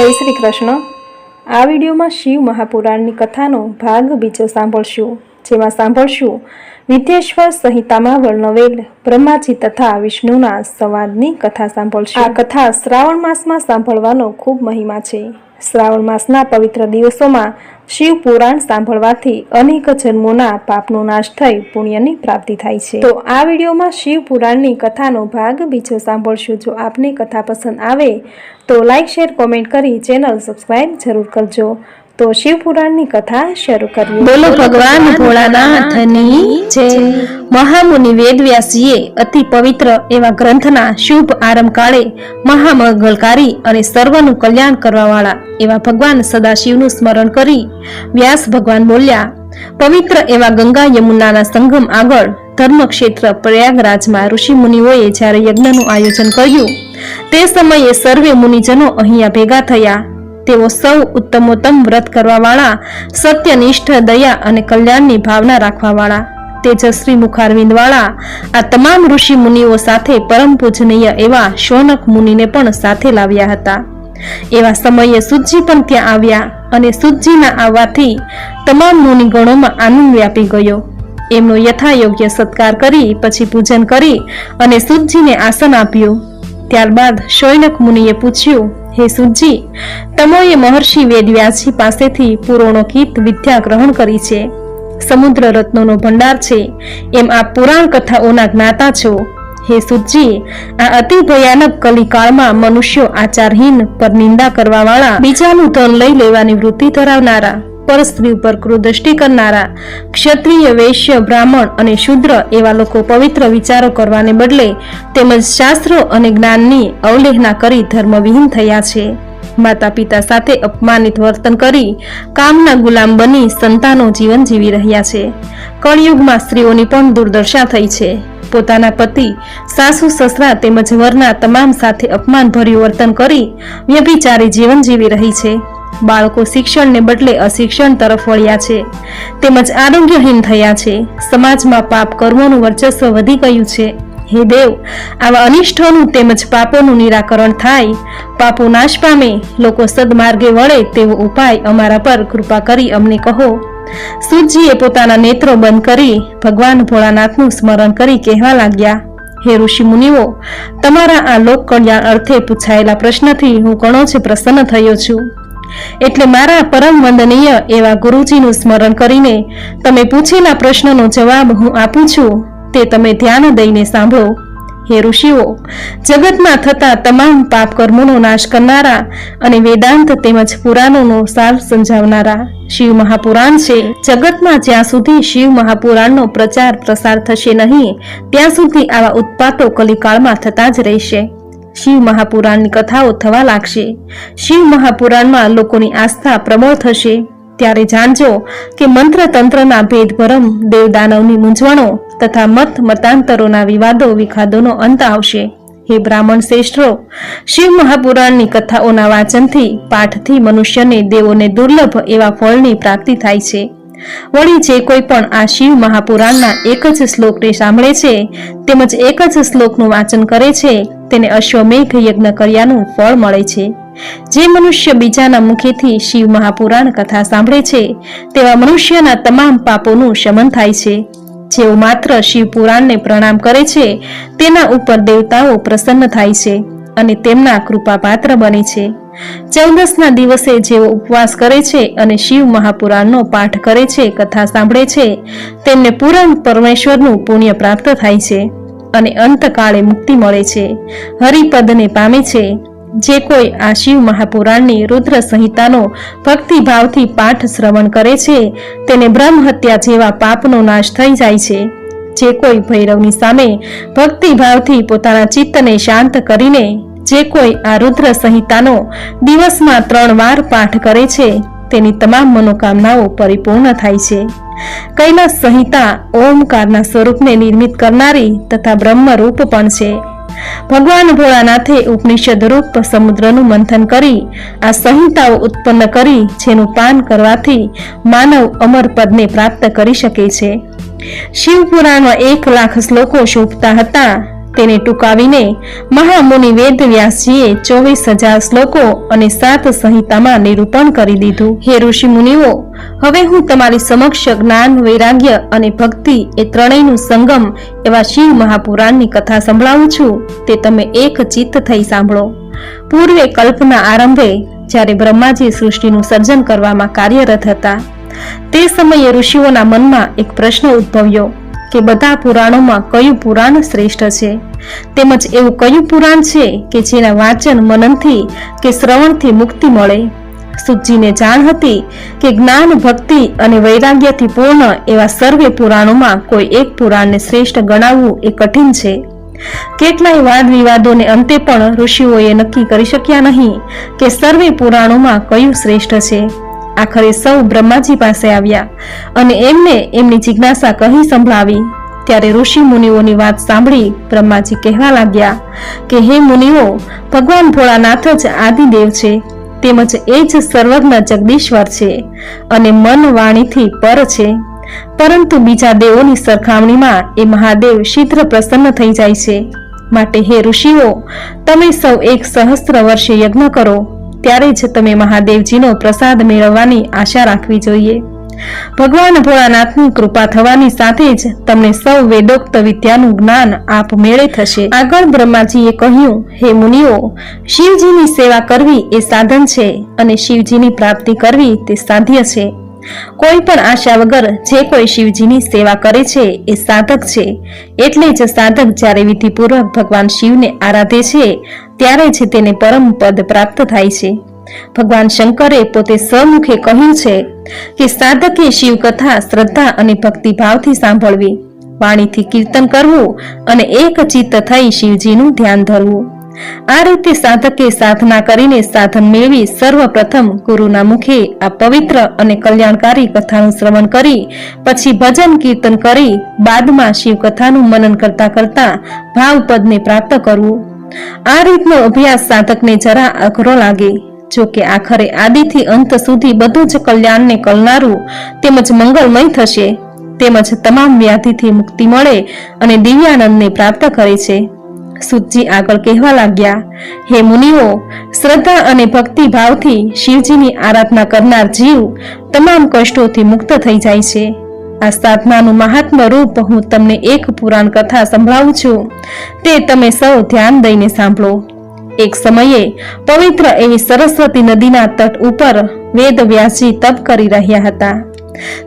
જય શ્રી કૃષ્ણ. આ વિડીયોમાં શિવ મહાપુરાણની કથાનો ભાગ બીજો સાંભળશું, જેમાં સાંભળશું, વિદ્યેશ્વર સંહિતામાં વર્ણવેલ બ્રહ્માજી તથા વિષ્ણુના સંવાદની કથા સાંભળશું. આ કથા શ્રાવણ માસમાં સાંભળવાનો ખૂબ મહિમા છે. શ્રાવણ માસના પવિત્ર દિવસોમાં શિવ પુરાણ સાંભળવાથી અનેક જન્મોના પાપનો નાશ થઈ પુણ્યની પ્રાપ્તિ થાય છે. તો આ વિડીયોમાં શિવ પુરાણની કથાનો ભાગ બીજો સાંભળશું. જો આપને કથા પસંદ આવે તો લાઈક, શેર, કોમેન્ટ કરી ચેનલ સબસ્ક્રાઈબ જરૂર કરજો. તો શિવ પુરાણની કથા શરૂ કરીએ. બોલો ભગવાન ભોળાનાથની જય મહામુનિ વેદવ્યાસીએ અતિ પવિત્ર એવા ગ્રંથના શુભ આરંભ કાળે મહામંગલકારી અને સર્વનું કલ્યાણ કરવાવાળા એવા ભગવાન સદાશિવનું સ્મરણ કરી વ્યાસ ભગવાન બોલ્યા પવિત્ર એવા ગંગા યમુનાના સંગમ આગળ ધર્મક્ષેત્ર પ્રયાગરાજમાં ઋષિ મુનિઓએ જ્યારે યજ્ઞનું આયોજન કર્યું તે સમયે સર્વે મુનિજનો અહીંયા ભેગા થયા. તેઓ સૌ ઉત્તમોત્તમ વ્રત કરવાવાળા, સત્યનિષ્ઠ, દયા અને કલ્યાણની ભાવના રાખવાવાળા. તેજસ્વી મુખારવિંદવાળા, આ તમામ ઋષિ મુનિઓ સાથે પરમ પૂજનીય એવા શૌનક મુનિને પણ સાથે લાવ્યા હતા. એવા સમયે સુજી પણ ત્યાં આવ્યા અને સુજીના આવવાથી તમામ મુનિગણોમાં આનંદ વ્યાપી ગયો. એમનો યથાયોગ્ય સત્કાર કરી, પછી પૂજન કરી અને સુજીને આસન આપ્યું. ત્યારબાદ શૈનક મુનિએ પૂછ્યું, હે સુજી તમોએ મહર્ષિ વેદવ્યાસજી પાસેથી પુરોણોકિત વિદ્યા ગ્રહણ કરી છે. સમુદ્ર રત્નોનો ભંડાર છે. એમ આ પુરાણ કથાઓના જ્ઞાતા છો. હે સુજી આ અતિ ભયાનક કલિકાળમાં મનુષ્યો આચારહીન પર નિંદા કરવાવાળા બીજાનું ધન લઈ લેવાની વૃત્તિ ધરાવનારા. પર સ્ત્રી ઉપર ક્રૂરદ્રષ્ટિ કરનારા ક્ષત્રિય, વૈશ્ય, બ્રાહ્મણ અને શુદ્ર એવા લોકો પવિત્ર વિચારો કરવાને બદલે તેમજ શાસ્ત્રો અને જ્ઞાનની અવલેહના કરી ધર્મવિહીન થયા છે. માતા પિતા સાથે અપમાનિત વર્તન કરી કામના ગુલામ બની સંતાનો જીવન જીવી રહ્યા છે. કળિયુગમાં સ્ત્રીઓની પણ દુર્દશા થઈ છે. પોતાના પતિ, સાસુ, સસરા તેમજ વરના તમામ સાથે અપમાનભર્યું વર્તન કરી વ્યભિચારી જીવન જીવી રહી છે. બાળકો શિક્ષણને બદલે અશિક્ષણ તરફ વળ્યા છે. તેમજ આરોગ્યહીન થયા છે. સમાજમાં પાપ કર્મોનું વર્ચસ્વ વધી ગયું છે. હે દેવ, આવા અનિષ્ઠોનું તેમજ પાપોનું નિરાકરણ થાય. પાપો નાશ પામે, લોકો સદમાર્ગે વળે તેવો ઉપાય અમારા પર કૃપા કરી અમને કહો. સુજીએ પોતાના નેત્રો બંધ કરી, ભગવાન ભોળાનાથનું સ્મરણ કરી કહેવા લાગ્યા, હે ઋષિ મુનિઓ, તમારા આ લોક કલ્યાણ અર્થે પૂછાયેલા પ્રશ્નથી હું ઘણો જ પ્રસન્ન થયો છું. એટલે મારા પરમ વંદનીય એવા ગુરુજીનું સ્મરણ કરીને તમે પૂછેલા પ્રશ્નનો જવાબ હું આપું છું, તે તમે ધ્યાન દઈને સાંભળો. હે ઋષિઓ, જગતમાં થતા તમામ પાપ કર્મોનો નાશ કરનારા અને વેદાંત તેમજ પુરાણોનો સાર સમજાવનારા શિવ મહાપુરાણ છે. જગતમાં જ્યાં સુધી શિવ મહાપુરાણનો પ્રચાર પ્રસાર થશે નહીં, ત્યાં સુધી આવા ઉત્પાતો કલિકાળમાં થતા જ રહેશે. શિવ મહાપુરાણની કથાઓ થવા લાગશે. શિવ મહાપુરાણમાં લોકોની આસ્થા પ્રબળ થશે. ત્યારે જાણજો કે મંત્ર તંત્રના ભેદભરમ, દેવદાનવની મૂંઝવણો તથા મત મતાંતરોના વિવાદો, વિખાદોનો અંત આવશે. હે બ્રાહ્મણ શ્રેષ્ઠો, શિવ મહાપુરાણની કથાઓના વાંચનથી, પાઠથી મનુષ્યને, દેવોને દુર્લભ એવા ફળની પ્રાપ્તિ થાય છે. વળી જે કોઈ પણ આ શિવ મહાપુરાણના એક જ શ્લોકને સાંભળે છે, તેમજ એક જ શ્લોકનું વાંચન કરે છે, તેને અશ્વમેઘ યજ્ઞ કર્યાનું ફળ મળે છે. જે મનુષ્ય બીજાના મુખેથી શિવ મહાપુરાણ કથા સાંભળે છે, તેવા મનુષ્યના તમામ પાપોનું શમન થાય છે. જેઓ માત્ર શિવ પુરાણને પ્રણામ કરે છે, તેના ઉપર દેવતાઓ પ્રસન્ન થાય છે અને તેમના કૃપાપાત્ર બને છે. ચૌદસના દિવસે જેઓ ઉપવાસ કરે છે અને શિવ મહાપુરાણનો પાઠ કરે છે, કથા સાંભળે છે, તેમને પૂરણ પરમેશ્વરનું પુણ્ય પ્રાપ્ત થાય છે અને અંતકાળે મુક્તિ મળે છે. હરિપદને પામે છે. જે કોઈ આ શિવ મહાપુરાણની રુદ્ર સંહિતાનો ભક્તિભાવથી પાઠ શ્રવણ કરે છે, તેને બ્રહ્મ હત્યા જેવા પાપનો નાશ થઈ જાય છે. જે કોઈ ભૈરવની સામે ભક્તિભાવથી પોતાના ચિત્તને શાંત કરીને જે કોઈ આ રુદ્ર સંહિતાનો દિવસમાં ત્રણ વાર પાઠ કરે છે, તેની તમામ મનોકામનાઓ પરિપૂર્ણ થાય છે. કૈલાસ સંહિતા ઓમકારના સ્વરૂપને નિર્મિત કરનારી તથા બ્રહ્મરૂપ પણ છે. ભગવાન ભોળાનાથે ઉપનિષદ રૂપ સમુદ્રનું મંથન કરી, આ સંહિતાઓ ઉત્પન્ન કરી, જેનું પાન કરવાથી માનવ અમર પદને પ્રાપ્ત કરી શકે છે. શિવ પુરાણમાં એક લાખ શ્લોકો શોભતા હતા. તેને ટૂંકાવીને મહામુનિ વેદ વ્યાસજીએ ચોવીસ હજાર શ્લોકો અને સાત સંહિતામાં નિરૂપણ કરી દીધું. હે ઋષિ મુનિઓ, હવે હું તમારી સમક્ષ જ્ઞાન, વૈરાગ્ય અને ભક્તિ એ ત્રણેયનું સંગમ એવા શિવ મહાપુરાણની કથા સંભળાવું છું, તે તમે એક ચિત્ત થઈ સાંભળો. પૂર્વે કલ્પના આરંભે જ્યારે બ્રહ્માજી સૃષ્ટિનું સર્જન કરવામાં કાર્યરત હતા, તે સમયે ઋષિઓના મનમાં એક પ્રશ્ન ઉદ્ભવ્યો. કે બધા પુરાણોમાં કયું પુરાણ શ્રેષ્ઠ છે? તેમજ એવું કયું પુરાણ છે કે જેના વાંચન મનનથી કે શ્રવણથી મુક્તિ મળે? સુજીને જાણ હતી કે જ્ઞાન, ભક્તિ અને વૈરાગ્યથી પૂર્ણ એવા સર્વે પુરાણોમાં કોઈ એક પુરાણને શ્રેષ્ઠ ગણાવવું એ કઠિન છે. કેટલાય વાદ વિવાદોને અંતે પણ ઋષિઓએ નક્કી કરી શક્યા નહીં કે સર્વે પુરાણોમાં કયું શ્રેષ્ઠ છે. આખરે સૌ બ્રહ્માજી પાસે આવ્યા અને એમને એમની જિજ્ઞાસા કહી સંભળાવી. ત્યારે ઋષિ મુનિઓની વાત સાંભળી બ્રહ્માજી કહેવા લાગ્યા કે, હે મુનિઓ, ભગવાન ભોળાનાથ જ આદિદેવ છે, તેમજ એ જ સર્વજ્ઞ જગદીશ્વર છે અને મન વાણીથી પર છે. પરંતુ બીજા દેવોની સરખામણીમાં એ મહાદેવ શીઘ્ર પ્રસન્ન થઈ જાય છે. માટે હે ઋષિઓ, તમે સૌ એક સહસ્ત્ર વર્ષે યજ્ઞ કરો. ત્યારે જ તમે મહાદેવજીનો પ્રસાદ મેળવવાની આશા રાખવી જોઈએ. ભગવાન ભોળાનાથની કૃપા થવાની સાથે જ તમને સૌ વેદોક્ત વિદ્યાનું જ્ઞાન આપમેળે થશે. આગળ બ્રહ્માજીએ કહ્યું, હે મુનિઓ, શિવજીની સેવા કરવી એ સાધન છે અને શિવજીની પ્રાપ્તિ કરવી તે સાધ્ય છે. કોઈ પણ આશા વગર જે કોઈ શિવજીની સેવા કરે છે એ સાધક છે. એટલે જ સાધક જ્યારે વિધિપૂર્વક ભગવાન શિવને આરાધે છે, ત્યારે જ તેને પરમ પદ પ્રાપ્ત થાય છે. ભગવાન શંકરે પોતે સ્વમુખે કહ્યું છે કે સાધકે શિવ કથા શ્રદ્ધા અને ભક્તિભાવથી સાંભળવી. વાણીથી કીર્તન કરવું અને એક ચિત્ત થઈ શિવજીનું ધ્યાન ધરવું. આ રીતે સાધકે સાધના કરીને સાધન મેળવી સર્વપ્રથમ ગુરુના મુખે આ પવિત્ર અને કલ્યાણકારી કથાનું શ્રવણ કરી, પછી ભજન કીર્તન કરી, બાદમાં શિવકથાનું મનન કરતા કરતા ભાવપદને પ્રાપ્ત કરવું. આ રીતનો અભ્યાસ સાધકને જરા અઘરો લાગે. જો કે આખરે આદિથી અંત સુધી બધું જ કલ્યાણને કલનારું તેમજ મંગલમય થશે. તેમજ તમામ વ્યાધિથી મુક્તિ મળે અને દિવ્યાનંદને પ્રાપ્ત કરે છે. સુતજી આગળ કહેવા લાગ્યા, હે મુનિઓ, શ્રદ્ધા અને ભક્તિ ભાવથી શિવજીની આરાધના કરનાર જીવ તમામ કષ્ટોથી મુક્ત થઈ જાય છે. આ સાધનાનું મહાત્મ રૂપ હું તમને એક પુરાણ કથા સંભળાવું છું. તે તમે સૌ ધ્યાન દઈને સાંભળો. એક સમયે પવિત્ર એવી સરસ્વતી નદીના તટ ઉપર વેદ વ્યાસજી તપ કરી રહ્યા હતા.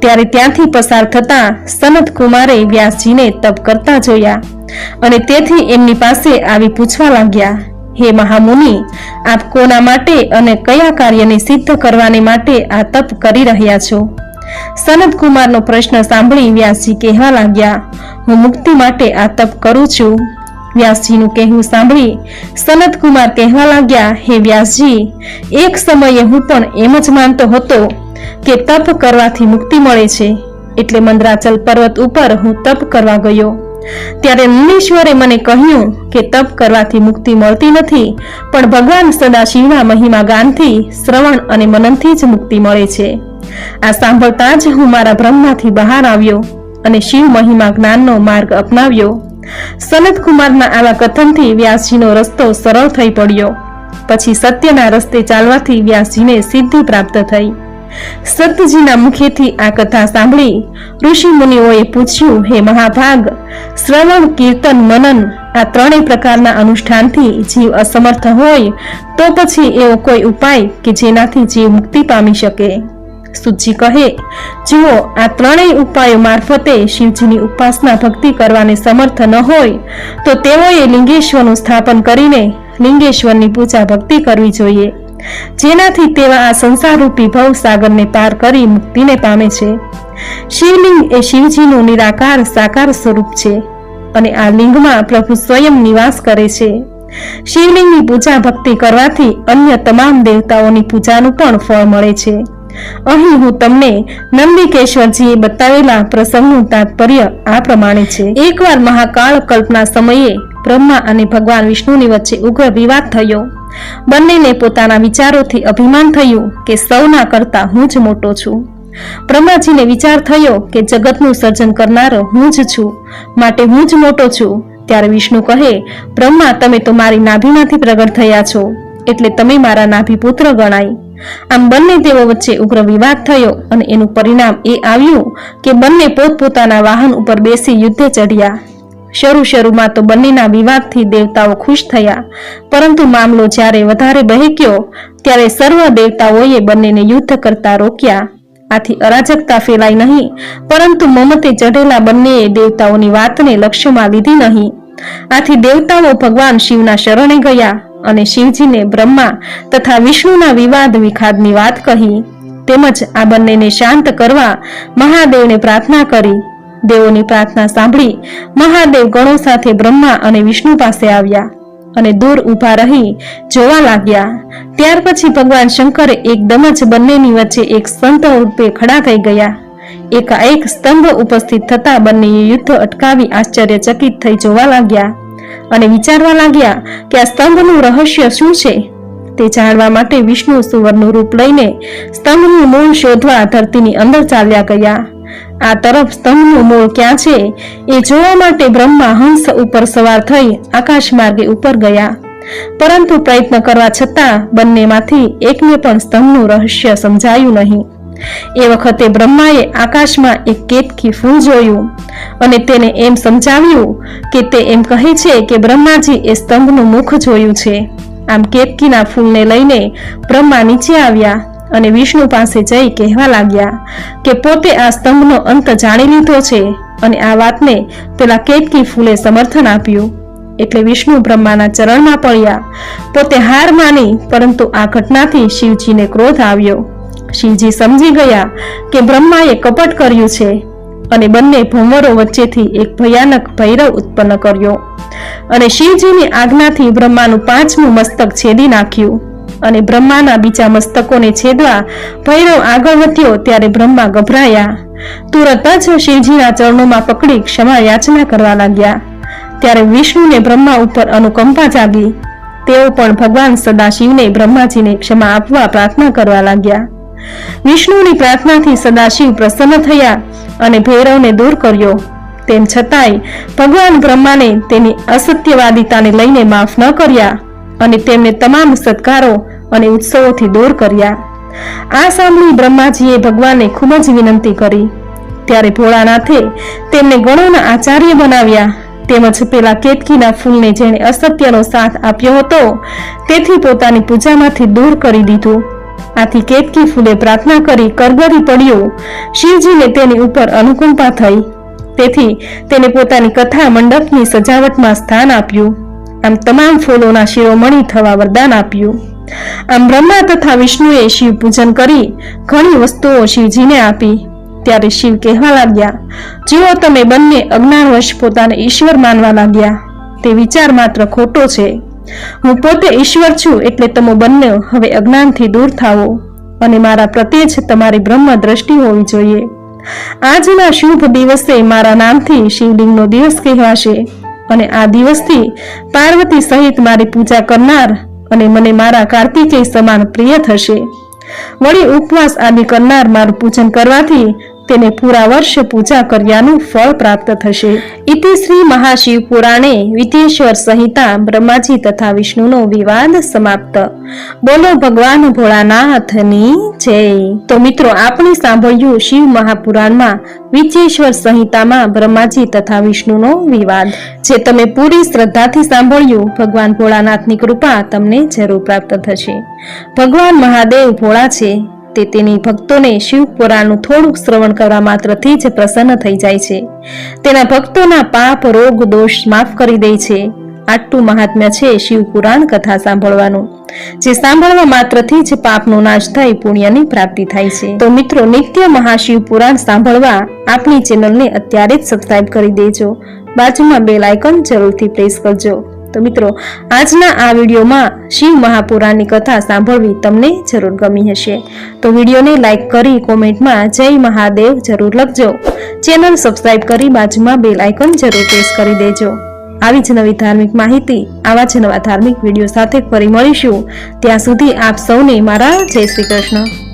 ત્યારે ત્યાંથી પસાર થતા સનત કુમારે વ્યાસજીને તપ કરતા જોયા અને તેથી એમની પાસે આવી પૂછવા લાગ્યા, હે મહામુનિ, આપ કોના માટે અને કયા કાર્યને સિદ્ધ કરવાને માટે આ તપ કરી રહ્યા છો? સનત કુમારનો પ્રશ્ન સાંભળી વ્યાસજી કહેવા લાગ્યા, હું મુક્તિ માટે આ તપ કરું છું. વ્યાસજીનું કહેવું સાંભળી સનત કુમાર કહેવા લાગ્યા, હે વ્યાસજી, એક સમયે હું પણ એમ જ માનતો હતો કે તપ કરવાથી મુક્તિ મળે છે. એટલે મંદરાચલ પર્વત ઉપર હું તપ કરવા ગયો. ત્યારે મુનીશ્વરે મને કહ્યું કે તપ કરવાથી મુક્તિ મળતી નથી, પણ ભગવાન સદાશિવના મહિમા ગાનથી, શ્રવણ અને મનનથી જ મુક્તિ મળે છે. આ સાંભળતા જ હું મારા બ્રહ્માથી બહાર આવ્યો અને શિવ મહિમા જ્ઞાનનો માર્ગ અપનાવ્યો. સનત કુમારના આવા કથનથી વ્યાસજીનો રસ્તો સરળ થઈ પડ્યો. પછી સત્યના રસ્તે ચાલવાથી વ્યાસજીને સિદ્ધિ પ્રાપ્ત થઈ. સતજીના મુખેથી આ કથા સાંભળી ઋષિ મુનિઓએ પૂછ્યું, હે મહાભાગ, શ્રવણ, કીર્તન, મનન આ ત્રણેય પ્રકારના અનુષ્ઠાનથી જીવ અસમર્થ હોય તો પછી એવો કોઈ ઉપાય કે જેનાથી જીવ મુક્તિ પામી શકે? સુજી કહે, જુઓ, આ ત્રણેય ઉપાયો મારફતે શિવજીની ઉપાસના ભક્તિ કરવાને સમર્થ ન હોય તો તેઓએ લિંગેશ્વરનું સ્થાપન કરીને લિંગેશ્વરની પૂજા ભક્તિ કરવી જોઈએ. જેનાથી તેવા આ સંસારરૂપી ભવ સાગરને પાર કરી મુક્તિને પામે છે. શિવલિંગ એ શિવજીનું નિરાકાર, સાકાર સ્વરૂપ છે અને આ લિંગમાં પ્રભુ સ્વયં નિવાસ કરે છે. શિવલિંગની પૂજા ભક્તિ કરવાથી અન્ય તમામ દેવતાઓની પૂજાનું પણ ફળ મળે છે. અહીં હું તમને નંદિકેશ્વરજીએ બતાવેલા પ્રસંગનું તાત્પર્ય આ પ્રમાણે છે. એકવાર મહાકાળ કલ્પના સમયે બ્રહ્મા અને ભગવાન વિષ્ણુની વચ્ચે ઉગ્ર વિવાદ થયો. બંનેને પોતાના વિચારોથી અભિમાન થયું કે સૌના કરતા હું જ મોટો છું. બ્રહ્માજીને વિચાર થયો કે જગતનું સર્જન કરનારો હું જ છું. માટે હું જ મોટો છું. ત્યારે વિષ્ણુ કહે, બ્રહ્મા, તમે તો મારી નાભીમાંથી પ્રગટ થયા છો. એટલે તમે મારા નાભી પુત્ર ગણાય. આમ બંને તેઓ વચ્ચે ઉગ્ર વિવાદ થયો અને એનું પરિણામ એ આવ્યું કે બંને પોતપોતાના વાહન ઉપર બેસી યુદ્ધે ચઢ્યા. શરૂ શરૂમાં તો બંનેના વિવાદથી દેવતાઓ ખુશ થયા. પરંતુ મામલો જ્યારે વધારે બહેક્યો, ત્યારે સર્વ દેવતાઓએ બંનેને યુદ્ધ કરતા રોક્યા. આથી અરાજકતા ફેલાઈ નહીં, પરંતુ મમતે ચઢેલા બંનેએ દેવતાઓની વાતને લક્ષ્યમાં લીધી નહીં. આથી દેવતાઓ ભગવાન શિવના શરણે ગયા. અને શિવજીને બ્રહ્મા તથા વિષ્ણુના વિવાદ વિખાદની વાત કહી. તેમજ આ બંનેને શાંત કરવા મહાદેવને પ્રાર્થના કરી. દેવોની પ્રાર્થના સાંભળી મહાદેવ ગણો સાથે બ્રહ્મા અને વિષ્ણુ પાસે આવ્યા અને દૂર ઊભા રહી જોવા લાગ્યા. ત્યાર પછી ભગવાન શંકરે એકદમ જ બંનેની વચ્ચે એક સંત રૂપે ખડા થઈ ગયા. એકાએક સ્તંભ ઉપસ્થિત થતા બંનેએ યુદ્ધ અટકાવી આશ્ચર્યચકિત થઈ જોવા લાગ્યા. અને વિચારવા લાગ્યા કે આ સ્તંભનું રહસ્ય શું છે? તે જાણવા માટે વિષ્ણુ સુવર્ણ રૂપ લઈને સ્તંભનું મૂળ શોધવા ધરતીની અંદર ચાલ્યા ગયા. આ તરફ સ્તંભનું મૂળ ક્યાં છે એ જોવા માટે બ્રહ્મા હંસ ઉપર સવાર થઈ આકાશ માર્ગે ઉપર ગયા. પરંતુ પ્રયત્ન કરવા છતાં બંનેમાંથી એકને પણ સ્તંભનું રહસ્ય સમજાયું નહીં. એ વખતે બ્રહ્માએ આકાશમાં એક કેતકી ફૂલ જોયું અને તેને એમ સમજાવ્યું કે તે એમ કહે છે કે બ્રહ્માજી એ સ્તંભનું મુખ જોયું છે. આમ કેતકીના ફૂલને લઈને બ્રહ્મા નીચે આવ્યા અને વિષ્ણુ પાસે જઈ કહેવા લાગ્યા કે પોતે આ સ્તંભનો અંત જાણી લીધો છે અને આ વાતને પેલા કેતકી ફૂલે સમર્થન આપ્યું. એટલે વિષ્ણુ બ્રહ્માના ચરણમાં પડ્યા. પોતે હાર માની, પરંતુ આ ઘટનાથી શિવજીને ક્રોધ આવ્યો. શિવજી સમજી ગયા કે બ્રહ્માએ કપટ કર્યું છે અને બંને ભંવરો વચ્ચેથી એક ભયાનક ભૈરવ ઉત્પન્ન કર્યો. અને શિવજીની આજ્ઞાથી બ્રહ્માનું પાંચમું મસ્તક છેદી નાખ્યું અને બ્રહ્માના બીજા મસ્તકોને છેદવા ભૈરવ આગળ વધ્યો ત્યારે બ્રહ્મા ગભરાયા. તુરત જ શિવજીના ચરણોમાં પકડી ક્ષમા યાચના કરવા લાગ્યા. ત્યારે વિષ્ણુને બ્રહ્મા ઉપર અનુકંપા જાગી. તેઓ પણ ભગવાન સદાશિવને બ્રહ્માજીને ક્ષમા આપવા પ્રાર્થના કરવા લાગ્યા. વિષ્ણુની પ્રાર્થનાથી સદાશિવ પ્રસન્ન થયા અને ભૈરવને દૂર કર્યો. તેમ છતાંય ભગવાન બ્રહ્માને તેની અસત્યવાદિતાને લઈને માફ ન કર્યા અને તેમને તમામ સત્કારો અને ઉત્સવોથી દૂર કર્યા. આ સાંભળી બ્રહ્માજીએ ભગવાનને ખૂબ જ વિનંતી કરી. ત્યારે ભોળાનાથે તેમને ગણોના આચાર્ય બનાવ્યા. તેમજ પેલા કેતકીના ફૂલને જેણે અસત્યનો સાથ આપ્યો હતો, તેથી પોતાની પૂજામાંથી દૂર કરી દીધું. આથી કેતકી ફૂલે પ્રાર્થના કરી કરગરી પડ્યો. શિવજીને તેની ઉપર અનુકંપા થઈ. તેથી તેને પોતાની કથા મંડપની સજાવટમાં સ્થાન આપ્યું. આમ તમામ ફૂલોના શિરોમણી થવા વરદાન આપ્યું. આમ બ્રહ્મા તથા વિષ્ણુએ શિવ પૂજન કરી ઘણી વસ્તુઓ શિવજીને આપી. ત્યારે શિવ કહેવા લાગ્યા, જુઓ તમે બંને અજ્ઞાનવશ પોતાને ઈશ્વર માનવા લાગ્યા. તે વિચાર માત્ર ખોટો છે. હું પોતે ઈશ્વર છું એટલે તમે બંને હવે અજ્ઞાનથી દૂર થાવો અને મારા પ્રત્યે જ તમારી બ્રહ્મ દ્રષ્ટિ હોવી જોઈએ. આજના શુભ દિવસે મારા નામથી શિવલિંગનો દિવસ કહેવાશે અને આ દિવસથી પાર્વતી સહિત મારી પૂજા કરનાર અને મને મારા કાર્તિકેય સમાન પ્રિય થશે. વળી ઉપવાસ આદિ કરનાર મારું પૂજન કરવાથી તેને પૂરા વર્ષ પૂજા કર્યાનું ફળ પ્રાપ્ત થશે. ઇતિ શ્રી મહાશિવ પુરાણે વિદ્યેશ્વર સંહિતા બ્રહ્માજી તથા વિષ્ણુનો વિવાદ સમાપ્ત. બોલો ભગવાન ભોળાનાથની જય. તો મિત્રો, આપણે સાંભળ્યું શિવ મહાપુરાણમાં વિદ્યેશ્વર સંહિતામાં બ્રહ્માજી તથા વિષ્ણુનો વિવાદ. જે તમે પૂરી શ્રદ્ધાથી સાંભળ્યું, ભગવાન ભોળાનાથની કૃપા તમને જરૂર પ્રાપ્ત થશે. ભગવાન મહાદેવ ભોળા છે. તે તેની ભક્તોને શિવ પુરાણનું થોડુંક શ્રવણ કરવા માત્રથી જ પ્રસન્ન થઈ જાય છે. તેના ભક્તોના પાપ, રોગ, દોષ માફ કરી દે છે. આટલું મહાત્મ્ય છે શિવ પુરાણ કથા સાંભળવાનું. જે સાંભળવા માત્રથી જ પાપનો નાશ થઈ પુણ્યની પ્રાપ્તિ થાય છે. તો મિત્રો, નિત્ય મહાશિવ પુરાણ સાંભળવા આપણી ચેનલને અત્યારે જ સબસ્ક્રાઇબ કરી દેજો. બાજુમાં બેલ આઇકન જરૂરથી પ્રેસ કરજો. તો મિત્રો, આજના આ વિડીયોમાં શિવ મહાપુરાણની કથા સાંભળવી તમને જરૂર ગમી હશે. તો વિડીયોને લાઇક કરી કોમેન્ટમાં જય મહાદેવ જરૂર લખજો. ચેનલ સબસ્ક્રાઇબ કરી બાજુમાં બેલ આઇકન જરૂર પ્રેસ કરી દેજો. આવી જ નવી ધાર્મિક માહિતી, આવા જ નવા ધાર્મિક વીડિયો સાથે ફરી મળીશું. ત્યાં સુધી આપ સૌને મારા જય શ્રી કૃષ્ણ.